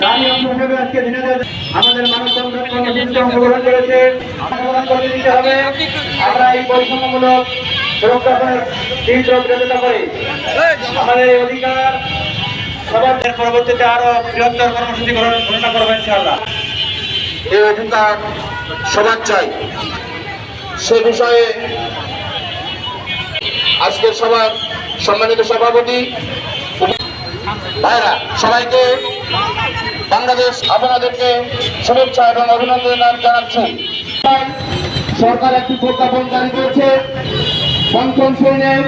তারই অংশ হিসেবে আজকে দিনে দিনে আমাদের মানব সংগ্রাম কর্মসূচিতে অংশগ্রহণ করেছে। অংশগ্রহণ করে দিতে হবে। আমরা এই বৈষম্যমূলক সুরক্ষার তীব্র বিরোধিতা করি। আমাদের অধিকার সবার পরবর্তীতে আরও বৃহত্তর কর্মসূচি ঘোষণা করবেন ইনশাআল্লাহ। এই অধিকার সবার চাই। সে বিষয়ে আজকের সভার সম্মানিত সভাপতি ভাইরা সবাইকে বাংলাদেশ আপনাদেরকে শুভেচ্ছা এবং অভিনন্দন জানাচ্ছি। সরকার একটি প্রজ্ঞাপন জারি করেছে। পঞ্চম শ্রেণির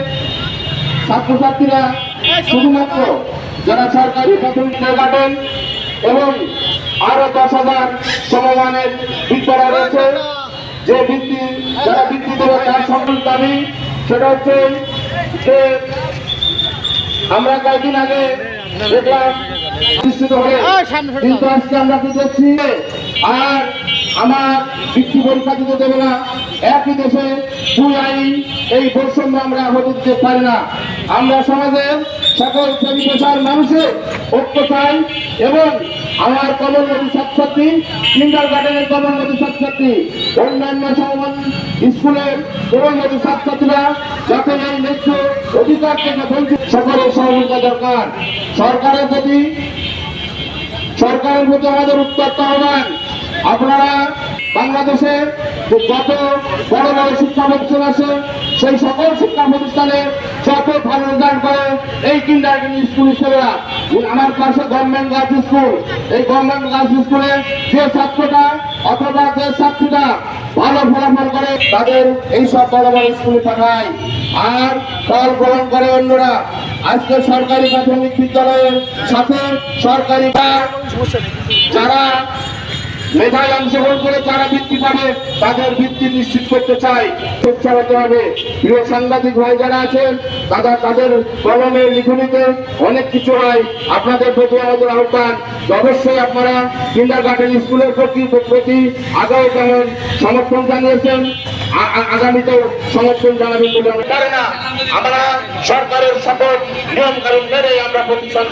ছাত্রছাত্রীরা শুধুমাত্র যারা সরকারি প্রাথমিক গার্ডেন এবং আরও দশ হাজার সমমানের বিদ্যালয় রয়েছে, যে বৃত্তি যারা বৃত্তি দেবে তার সকল দাবি, সেটা হচ্ছে যে আমরা কয়েকদিন আগে দেখলাম কিন্তু আজকে আমরা কি দেখছি আর আমার বৃত্তি পরীক্ষা দিতে দেবে না। একই দেশে দুই আইন এই বৈষম্য আমরা হতে দিতে পারি না। আমরা সমাজের সকল শ্রেণি পেশার মানুষের ঐক্য চাই এবং আমার কমলমতি ছাত্রছাত্রী কিন্ডার গার্ডেনের কমলমতি ছাত্রছাত্রী অন্যান্য স্কুলের কমলমতি ছাত্রছাত্রীরা যাতে এই ন্যায্য অধিকার থেকে বঞ্চিত সকলের সহযোগিতা দরকার। সরকারের প্রতি সরকারের প্রতি আমাদের উত্তপ্ত আহ্বান। আপনারা বাংলাদেশের যে যত বড় বড় শিক্ষা প্রতিষ্ঠান আছে, সেই সকল শিক্ষা প্রতিষ্ঠানে যত ভালো রেজাল্ট করে, এই কিন্ডার স্কুল হিসেবে আমার পাশে গভর্নমেন্ট গার্লস স্কুল এই গভর্নমেন্ট গার্লস স্কুলে যে ছাত্রটা অথবা যে ছাত্রীটা ভালো ফলাফল করে, তাদের এই সব বড় বড় স্কুলে পাঠায়। আর ফল গ্রহণ করে অন্যরা। আজকে সরকারি প্রাথমিক বিদ্যালয়ের সাথে সরকারি যারা মেধায় অংশগ্রহণ করে যারা বৃত্তি পাবে, তাদের বৃত্তি নিশ্চিত করতে চাই। সোচ্চার হতে হবে। প্রিয় সাংবাদিক ভাই যারা আছেন, তারা তাদের কলমের লিখনিতে অনেক কিছু হয়। আপনাদের প্রতি আমাদের আহ্বান অবশ্যই আপনারা কিন্ডার গার্ডেন স্কুলের প্রতি প্রতি আগেও যেমন সমর্থন জানিয়েছেন। আগামীতেও সমর্থন জানাবেন বলে আমি পারে না আমরা সরকারের সকল নিয়ম কানুন মেনে আমরা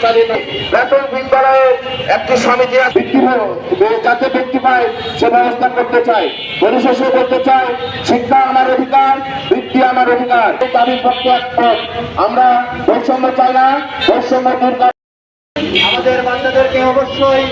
চালিয়ে থাকি। বেতন বিদ্যালয়ে একটি সমিতি বৃত্তি যাতে বৃত্তি পায় সে ব্যবস্থা করতে চাই পরিশেষে করতে চাই শিক্ষা আমার অধিকার বৃত্তি আমার অধিকার। এই দাবির পক্ষে আমরা বৈষম্য চাই না বৈষম্য দূর আমাদের বাচ্চাদেরকে অবশ্যই